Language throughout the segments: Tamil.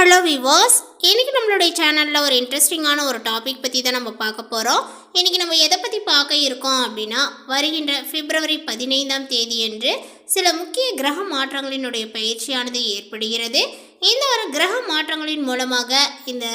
ஹலோ விவாஸ் இன்றைக்கி நம்மளுடைய சேனலில் ஒரு இன்ட்ரெஸ்டிங்கான ஒரு டாபிக் பற்றி தான் நம்ம பார்க்க போகிறோம் இன்றைக்கி நம்ம எதை பற்றி பார்க்க இருக்கோம் அப்படின்னா வருகின்ற பிப்ரவரி பதினைந்தாம் தேதியன்று சில முக்கிய கிரக மாற்றங்களினுடைய பயிற்சியானது ஏற்படுகிறது. இந்த ஒரு கிரக மாற்றங்களின் மூலமாக இந்த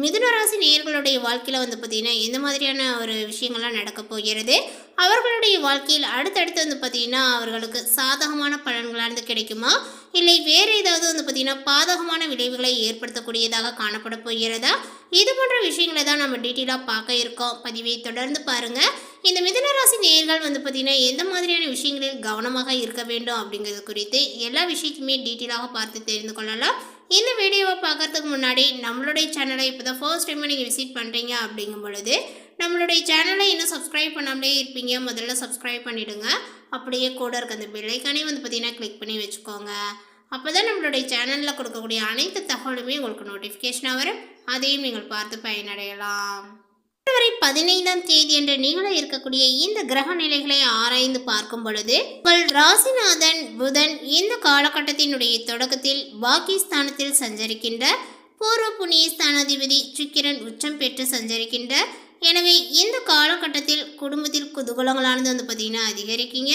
மிதுனராசி நேயர்களுடைய வாழ்க்கையில் வந்து பார்த்திங்கன்னா எந்த மாதிரியான ஒரு விஷயங்கள்லாம் நடக்க போகிறது. அவர்களுடைய வாழ்க்கையில் அடுத்தடுத்து வந்து பார்த்திங்கன்னா அவர்களுக்கு சாதகமான பலன்களானது கிடைக்குமா? இல்லை வேறு ஏதாவது வந்து பார்த்திங்கன்னா பாதகமான விளைவுகளை ஏற்படுத்தக்கூடியதாக காணப்பட போகிறதா? இது போன்ற விஷயங்களை தான் நம்ம டீட்டெயிலாக பார்க்க இருக்கோம். பதிவை தொடர்ந்து பாருங்கள் இந்த மிதனராசி நேயர்கள் வந்து பார்த்திங்கன்னா எந்த மாதிரியான விஷயங்களில் கவனமாக இருக்க வேண்டும் அப்படிங்கிறது குறித்து எல்லா விஷயத்தையுமே டீட்டெயிலாக பார்த்து தெரிந்து கொள்ளலாம். இந்த வீடியோவை பார்க்கறதுக்கு முன்னாடி நம்மளுடைய சேனலை இப்போ தான் ஃபர்ஸ்ட் டைம் நீங்கள் விசிட் பண்ணுறீங்க அப்படிங்கும் பொழுது நம்மளுடைய சேனலை இன்னும் சப்ஸ்கிரைப் பண்ணாமலே இருப்பீங்க. முதல்ல சப்ஸ்கிரைப் பண்ணிவிடுங்க அப்படியே கூட இருக்க அந்த பில்லைக்கானே வந்து பார்த்தீங்கன்னா கிளிக் பண்ணி வச்சுக்கோங்க. அப்போ தான் நம்மளுடைய சேனலில் கொடுக்கக்கூடிய அனைத்து தகவலுமே உங்களுக்கு நோட்டிஃபிகேஷனாக வரும். அதையும் நீங்கள் பார்த்து பயனடையலாம். பிப்ரவரி பதினைந்தாம் தேதி என்று நிகழ இருக்கக்கூடிய இந்த கிரக நிலைகளை ஆராய்ந்து பார்க்கும் பொழுது உங்கள் ராசிநாதன் புதன் இந்த காலகட்டத்தினுடைய தொடக்கத்தில் பாகிஸ்தானத்தில் சஞ்சரிக்கின்ற பூர்வ புண்ணிய ஸ்தானாதிபதி சுக்கிரன் உச்சம் பெற்று சஞ்சரிக்கின்ற எனவே இந்த காலகட்டத்தில் குடும்பத்தில் குதூகலங்களானது வந்து பார்த்தீங்கன்னா அதிகரிக்கீங்க.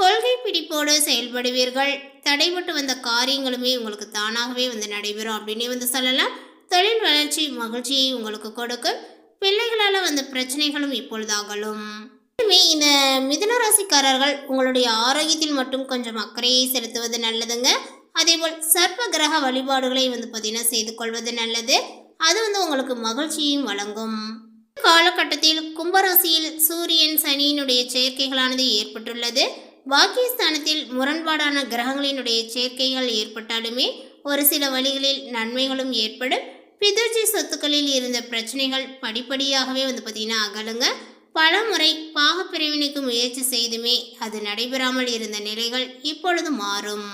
கொள்கை பிடிப்போடு செயல்படுவீர்கள். தடைபட்டு வந்த காரியங்களுமே உங்களுக்கு தானாகவே வந்து நடைபெறும் அப்படின்னே வந்து சொல்லலாம். தொழில் வளர்ச்சி மகிழ்ச்சியை உங்களுக்கு கொடுக்கும். பிள்ளைகளால் வந்த பிரச்சனைகளும் இப்பொழுது அகலும் இந்த மிதுன ராசிக்காரர்கள் உங்களுடைய ஆரோக்கியத்தில் மட்டும் கொஞ்சம் அக்கறையை செலுத்துவது நல்லதுங்க. அதேபோல் சர்ப்ப கிரக வழிபாடுகளை வந்து பார்த்தீங்கன்னா செய்து கொள்வது நல்லது. அது வந்து உங்களுக்கு மகிழ்ச்சியும் வழங்கும். காலகட்டத்தில் கும்பராசியில் சூரியன் சனியினுடைய சேர்க்கைகளானது ஏற்பட்டுள்ளது. பாக்கியஸ்தானத்தில் முரண்பாடான கிரகங்களினுடைய சேர்க்கைகள் ஏற்பட்டாலுமே ஒரு சில வழிகளில் நன்மைகளும் ஏற்படும். பிதர்ஜி சொத்துக்களில் இருந்த பிரச்சனைகள் படிப்படியாகவே வந்து பார்த்தீங்கன்னா அகலுங்க. பல முறை பாகப்பிரிவினைக்கு முயற்சி செய்துமே அது நடைபெறாமல் இருந்த நிலைகள் இப்பொழுது மாறும்.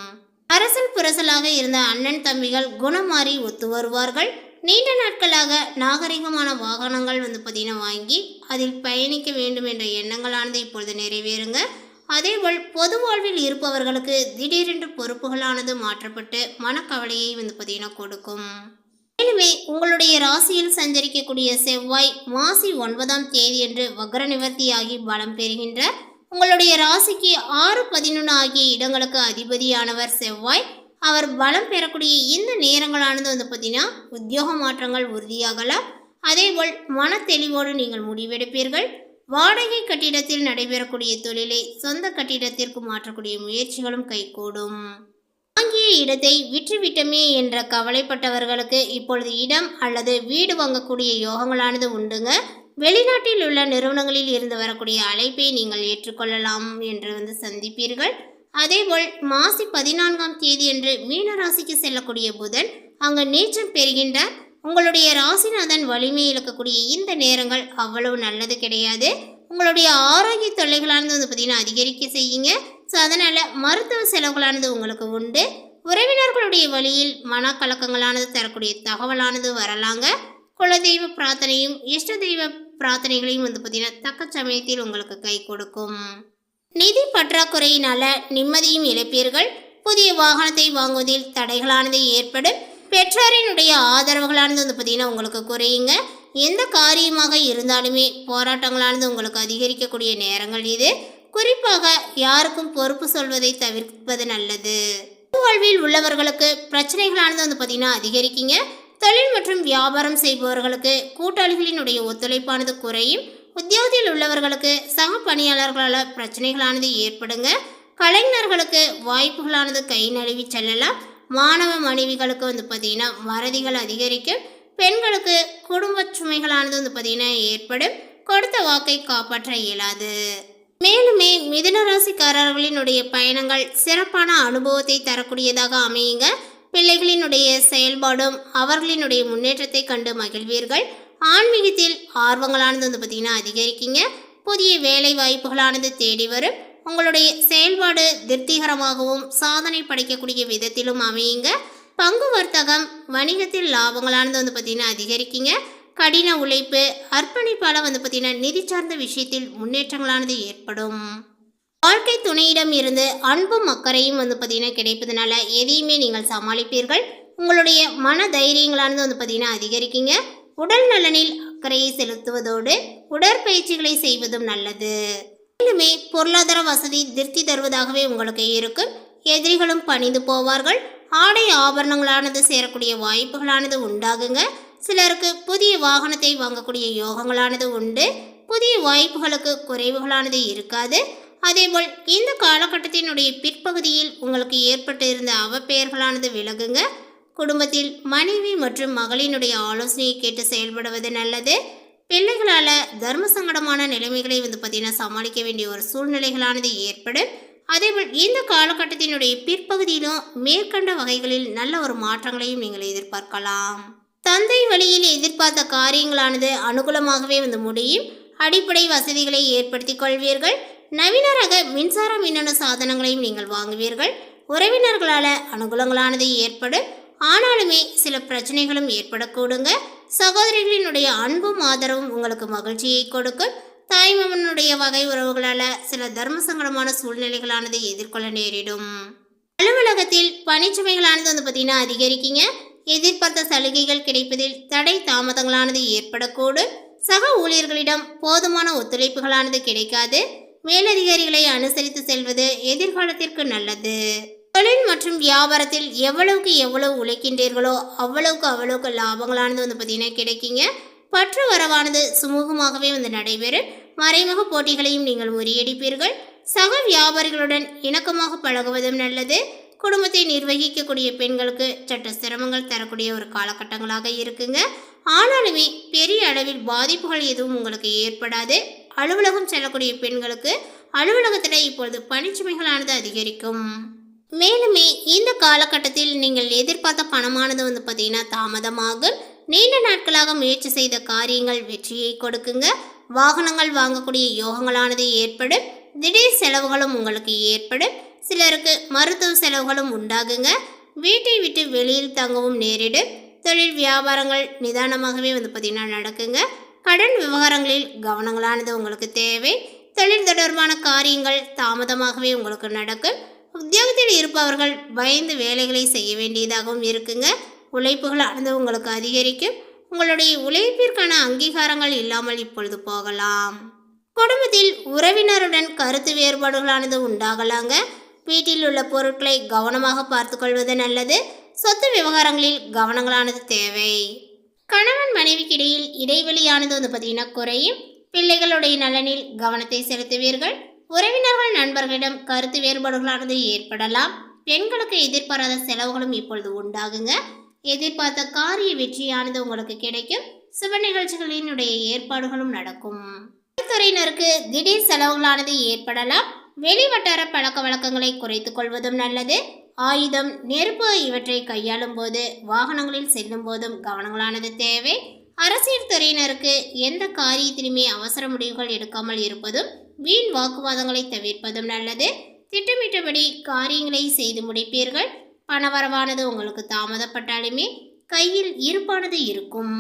அரசல் புரசலாக இருந்த அண்ணன் தம்பிகள் குணம் மாறி ஒத்து வருவார்கள். நீண்ட நாட்களாக நாகரிகமான வாகனங்கள் வந்து பார்த்தீங்கன்னா வாங்கி அதில் பயணிக்க வேண்டும் என்ற எண்ணங்களானது இப்பொழுது நிறைவேறுங்க. அதேபோல் பொது வாழ்வில் இருப்பவர்களுக்கு திடீரென்று பொறுப்புகளானது மாற்றப்பட்டு மனக்கவலையை வந்து பார்த்தீங்கன்னா கொடுக்கும். மேலுமே உங்களுடைய ராசியில் சஞ்சரிக்கக்கூடிய செவ்வாய் மாசி ஒன்பதாம் தேதியன்று வக்ர நிவர்த்தியாகி பலம் பெறுகின்ற உங்களுடைய ராசிக்கு ஆறு பதினொன்று ஆகிய இடங்களுக்கு அதிபதியானவர் செவ்வாய். அவர் பலம் பெறக்கூடிய இந்த நேரங்களானது வந்து பார்த்தீங்கன்னா உத்தியோக மாற்றங்கள் உறுதியாகலாம். அதேபோல் மன தெளிவோடு நீங்கள் முடிவெடுப்பீர்கள். வாடகை கட்டிடத்தில் நடைபெறக்கூடிய தொழிலை சொந்த கட்டிடத்திற்கு மாற்றக்கூடிய முயற்சிகளும் கைகூடும். வாங்கிய இடத்தை விற்றுவிட்டமே என்ற கவலைப்பட்டவர்களுக்கு இப்பொழுது இடம் அல்லது வீடு வாங்கக்கூடிய யோகங்களானது உண்டுங்க. வெளிநாட்டில் உள்ள நிறுவனங்களில் இருந்து வரக்கூடிய அழைப்பை நீங்கள் ஏற்றுக்கொள்ளலாம் என்று வந்து சந்திப்பீர்கள். அதேபோல் மாசி பதினான்காம் தேதியன்று மீன ராசிக்கு செல்லக்கூடிய புதன் அங்கு நீச்சம் பெறுகின்ற உங்களுடைய ராசிநாதன் வலிமை இழக்கக்கூடிய இந்த நேரங்கள் அவ்வளவு நல்லது கிடையாது. உங்களுடைய ஆரோக்கிய தொல்லைகளானது வந்து பார்த்திங்கன்னா அதிகரிக்க செய்யுங்க. ஸோ அதனால் மருத்துவ செலவுகளானது உங்களுக்கு உண்டு. உறவினர்களுடைய வழியில் மனக்கலக்கங்களானது தரக்கூடிய தகவலானது வரலாங்க. குலதெய்வ பிரார்த்தனையும் இஷ்ட தெய்வ பிரார்த்தனைகளையும் வந்து பார்த்திங்கன்னா தக்க சமயத்தில் உங்களுக்கு கை கொடுக்கும். நிதி பற்றாக்குறையினால நிம்மதியும் இழப்பீர்கள். புதிய வாகனத்தை வாங்குவதில் தடைகளானது ஏற்படும். பெற்றோரினுடைய ஆதரவுகளானது வந்து பார்த்திங்கன்னா உங்களுக்கு குறையுங்க. எந்த காரியமாக இருந்தாலுமே போராட்டங்களானது உங்களுக்கு அதிகரிக்கக்கூடிய நேரங்கள் இது. குறிப்பாக யாருக்கும் பொறுப்பு சொல்வதை தவிர்ப்பது நல்லது. வாழ்வில் உள்ளவர்களுக்கு பிரச்சனைகளானது வந்து பார்த்தீங்கன்னா அதிகரிக்குங்க. தொழில் மற்றும் வியாபாரம் செய்பவர்களுக்கு கூட்டாளிகளினுடைய ஒத்துழைப்பானது குறையும். உத்தியோகத்தில் உள்ளவர்களுக்கு சக பணியாளர்களால் பிரச்சனைகளானது ஏற்படுங்க. கலைஞர்களுக்கு வாய்ப்புகளானது கை நழுவி செல்லலாம். மாணவ மனைவிகளுக்கு வந்து பார்த்திங்கன்னா மறதிகள் அதிகரிக்கும். பெண்களுக்கு குடும்ப சுமைகளானது வந்து பார்த்திங்கன்னா ஏற்படும். கொடுத்த வாக்கை காப்பாற்ற இயலாது. மேலுமே மிதுன ராசிக்காரர்களினுடைய பயணங்கள் சிறப்பான அனுபவத்தை தரக்கூடியதாக அமையுங்க. பிள்ளைகளினுடைய செயல்பாடும் அவர்களினுடைய முன்னேற்றத்தை கண்டு மகிழ்வீர்கள். ஆன்மீகத்தில் ஆர்வங்களானது வந்து பார்த்திங்கன்னா அதிகரிக்குங்க. புதிய வேலை வாய்ப்புகளானது தேடி வரும். உங்களுடைய செயல்பாடு திருப்திகரமாகவும் சாதனை படைக்கக்கூடிய விதத்திலும் அமையுங்க. பங்கு வர்த்தகம் வணிகத்தில் லாபங்களானது வந்து பார்த்திங்கன்னா அதிகரிக்குங்க. கடின உழைப்பு அர்ப்பணிப்பால் வந்து பார்த்திங்கன்னா நிதி சார்ந்த விஷயத்தில் முன்னேற்றங்களானது ஏற்படும். வாழ்க்கை துணையிடம் இருந்து அன்பும் அக்கறையும் வந்து பார்த்தீங்கன்னா கிடைப்பதனால எதையுமே நீங்கள் சமாளிப்பீர்கள். உங்களுடைய மன தைரியங்களானது வந்து பார்த்தீங்கன்னா அதிகரிக்குங்க. உடல் நலனில் அக்கறையை செலுத்துவதோடு உடற்பயிற்சிகளை செய்வதும் நல்லது. மேலுமே பொருளாதார வசதி திருப்தி தருவதாகவே உங்களுக்கு இருக்கும். எதிரிகளும் பணிந்து போவார்கள். ஆடை ஆபரணங்களானது சேரக்கூடிய வாய்ப்புகளானது உண்டாகுங்க. சிலருக்கு புதிய வாகனத்தை வாங்கக்கூடிய யோகங்களானது உண்டு. புதிய வாய்ப்புகளுக்கு குறைவுகளானது இருக்காது. அதேபோல் இந்த காலகட்டத்தினுடைய பிற்பகுதியில் உங்களுக்கு ஏற்பட்டு இருந்த அவப்பெயர்களானது விலகுங்க. குடும்பத்தில் மனைவி மற்றும் மகளினுடைய ஆலோசனையை கேட்டு செயல்படுவது நல்லது. பிள்ளைகளால் தர்ம சங்கடமான நிலைமைகளை வந்து பார்த்தீங்கன்னா சமாளிக்க வேண்டிய ஒரு சூழ்நிலைகளானது ஏற்படும். அதேபோல் இந்த காலகட்டத்தினுடைய பிற்பகுதியிலும் மேற்கண்ட வகைகளில் நல்ல ஒரு மாற்றங்களையும் நீங்கள் எதிர்பார்க்கலாம். தந்தை வழியில் எதிர்பார்த்த காரியங்களானது அனுகூலமாகவே வந்து முடியும். அடிப்படை வசதிகளை ஏற்படுத்திக் கொள்வீர்கள். நவீன ரக மின்சார மின்னணு சாதனங்களையும் நீங்கள் வாங்குவீர்கள். உறவினர்களால் அனுகூலங்களானது ஏற்படும். ஆனாலுமே சில பிரச்சனைகளும் ஏற்படக்கூடுங்க. சகோதரிகளினுடைய அன்பும் ஆதரவும் உங்களுக்கு மகிழ்ச்சியை கொடுக்கும். தாய்மாமனுடைய வகை உறவுகளால் சில தர்ம சங்கடமான சூழ்நிலைகளானது எதிர்கொள்ள நேரிடும். அலுவலகத்தில் பணிச்சுமைகளானது வந்து பார்த்தீங்கன்னா அதிகரிக்குங்க. எதிர்பார்த்த சலுகைகள் கிடைப்பதில் தடை தாமதங்களானது ஏற்படக்கூடும். சக ஊழியர்களிடம் போதுமான ஒத்துழைப்புகளானது கிடைக்காது. மேலதிகாரிகளை அனுசரித்து செல்வது எதிர்காலத்திற்கு நல்லது. தொழில் மற்றும் வியாபாரத்தில் எவ்வளவுக்கு எவ்வளவு உழைக்கின்றீர்களோ அவ்வளவுக்கு அவ்வளவுக்கு லாபங்களானது வந்து பார்த்தீங்கன்னா கிடைக்குங்க. பற்று வரவானது சுமூகமாகவே வந்து நடைபெறும். மறைமுக போட்டிகளையும் நீங்கள் முறியடிப்பீர்கள். சக வியாபாரிகளுடன் இணக்கமாக பழகுவதும் நல்லது. குடும்பத்தை நிர்வகிக்கக்கூடிய பெண்களுக்கு சற்று சிரமங்கள் தரக்கூடிய ஒரு காலகட்டங்களாக இருக்குங்க. ஆனாலுமே பெரிய அளவில் பாதிப்புகள் எதுவும் உங்களுக்கு ஏற்படாது. அலுவலகம் செல்லக்கூடிய பெண்களுக்கு அலுவலகத்தில் இப்பொழுது பணிச்சுமைகளானது அதிகரிக்கும். மேலுமே இந்த காலகட்டத்தில் நீங்கள் எதிர்பார்த்த பணமானது வந்து பார்த்தீங்கன்னா தாமதமாகும். நீண்ட நாட்களாக முயற்சி செய்த காரியங்கள் வெற்றியை கொடுக்குங்க. வாகனங்கள் வாங்கக்கூடிய யோகங்களானது ஏற்படும். திடீர் செலவுகளும் உங்களுக்கு ஏற்படும். சிலருக்கு மருத்துவ செலவுகளும் உண்டாகுங்க. வீட்டை விட்டு வெளியில் தங்கவும் நேரிடும் தொழில் வியாபாரங்கள் நிதானமாகவே வந்து பார்த்திங்கன்னா நடக்குங்க. கடன் விவகாரங்களில் கவனங்களானது உங்களுக்கு தேவை. தொழில் தொடர்பான காரியங்கள் தாமதமாகவே உங்களுக்கு நடக்கும் உத்தியோகத்தில் இருப்பவர்கள் பயந்து வேலைகளை செய்ய வேண்டியதாகவும் இருக்குங்க. உழைப்புகளானது உங்களுக்கு அதிகரிக்கும். உங்களுடைய உழைப்பிற்கான அங்கீகாரங்கள் இல்லாமல் இப்பொழுது போகலாம். குடும்பத்தில் உறவினருடன் கருத்து வேறுபாடுகளானது உண்டாகலாங்க. வீட்டில் உள்ள பொருட்களை கவனமாக பார்த்துக்கொள்வது நல்லது. சொத்து விவகாரங்களில் கவனங்களானது தேவை. கணவன் மனைவிக்கிடையில் இடைவெளியானது வந்து பார்த்தீங்கன்னா குறையும். பிள்ளைகளுடைய நலனில் கவனத்தை செலுத்துவீர்கள். உறவினர்கள் நண்பர்களிடம் கருத்து வேறுபாடுகளானது ஏற்படலாம். பெண்களுக்கு எதிர்பாராத செலவுகளும் இப்பொழுது உண்டாகுங்க. எதிர்பார்த்த காரிய வெற்றியானது உங்களுக்கு கிடைக்கும். சுப நிகழ்ச்சிகளினுடைய ஏற்பாடுகளும் நடக்கும். துறையினருக்கு திடீர் செலவுகளானது ஏற்படலாம். வெளிவட்டார பழக்க வழக்கங்களை குறைத்துக் கொள்வதும் நல்லது. ஆயுதம் நெருப்பு இவற்றை கையாளும் போது வாகனங்களில் செல்லும் போதும் கவனங்களானது தேவை. அரசியல் துறையினருக்கு எந்த காரியத்திலுமே அவசர முடிவுகள் எடுக்காமல் இருப்பதும் வீண் வாக்குவாதங்களை தவிர்ப்பதும் நல்லது. திட்டமிட்டபடி காரியங்களை செய்து முடிப்பீர்கள். பணவரவானது உங்களுக்கு தாமதப்பட்டாலுமே கையில் இருப்பானது இருக்கும்.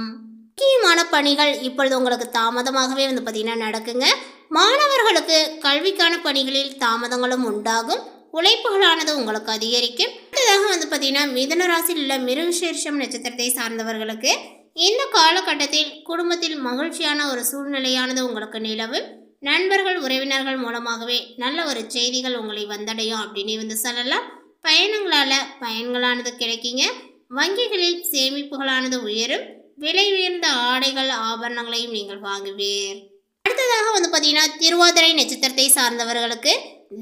முக்கியமான பணிகள் இப்பொழுது உங்களுக்கு தாமதமாகவே வந்து பார்த்தீங்கன்னா நடக்குங்க. மாணவர்களுக்கு கல்விக்கான பணிகளில் தாமதங்களும் உண்டாகும். உழைப்புகளானது உங்களுக்கு அதிகரிக்கும். அடுத்ததாக வந்து பார்த்தீங்கன்னா மிதன ராசியில் உள்ள மிருகசீர்ஷம் நட்சத்திரத்தை சார்ந்தவர்களுக்கு இந்த காலகட்டத்தில் குடும்பத்தில் மகிழ்ச்சியான ஒரு சூழ்நிலையானது உங்களுக்கு நிலவும். நண்பர்கள் உறவினர்கள் மூலமாகவே நல்ல ஒரு செய்திகள் உங்களை வந்தடையும் அப்படின்னு வந்து சொல்லலாம். பயணங்களால் பயன்களானது கிடைக்குங்க. வங்கிகளில் சேமிப்புகளானது உயரும். விலை உயர்ந்த ஆடைகள் ஆபரணங்களையும் நீங்கள் வாங்குவீர். அடுத்ததாக வந்து பார்த்தீங்கன்னா திருவாதிரை நட்சத்திரத்தை சார்ந்தவர்களுக்கு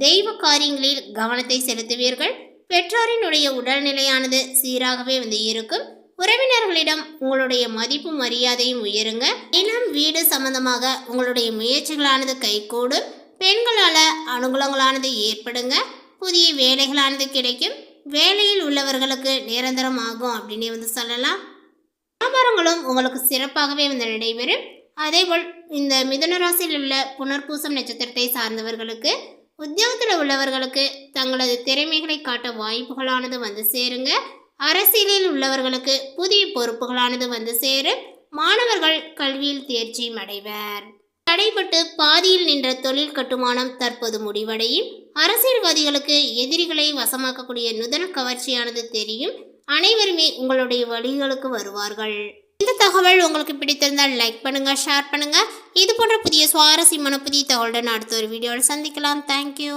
தெய்வ காரியங்களில் கவனத்தை செலுத்துவீர்கள். பெற்றோரினுடைய உடல்நிலையானது சீராகவே வந்து இருக்கும். உறவினர்களிடம் உங்களுடைய மதிப்பு மரியாதையும் உயருங்க. இனம் வீடு சம்பந்தமாக உங்களுடைய முயற்சிகளானது கைகூடும். பெண்களால் அனுகூலங்களானது ஏற்படுங்க. புதிய வேலைகளானது கிடைக்கும். வேலையில் உள்ளவர்களுக்கு நிரந்தரம் ஆகும் அப்படின்னு வந்து சொல்லலாம். வியாபாரங்களும் உங்களுக்கு சிறப்பாகவே வந்து நடைபெறும். அதேபோல் இந்த மிதனராசியில் உள்ள புனர்பூசம் நட்சத்திரத்தை சார்ந்தவர்களுக்கு உத்தியோகத்தில் உள்ளவர்களுக்கு தங்களது திறமைகளை காட்ட வாய்ப்புகளானது வந்து சேருங்க. அரசியலில் உள்ளவர்களுக்கு புதிய பொறுப்புகளானது வந்து சேரும். மாணவர்கள் கல்வியில் தேர்ச்சியும் அடைவர். தடைப்பட்டு பாதியில் நின்ற தொழில் கட்டுமானம் தற்போது முடிவடையும். அரசியல்வாதிகளுக்கு எதிரிகளை வசமாக்கக்கூடிய நுதன கவர்ச்சியானது தெரியும். அனைவருமே உங்களுடைய வழிகளுக்கு வருவார்கள். இந்த தகவல் உங்களுக்கு பிடித்திருந்தால் லைக் பண்ணுங்க ஷேர் பண்ணுங்க. இது போன்ற புதிய சுவாரஸ்யமான புதிய தகவலுடன் அடுத்த ஒரு வீடியோவில் சந்திக்கலாம். தேங்க்யூ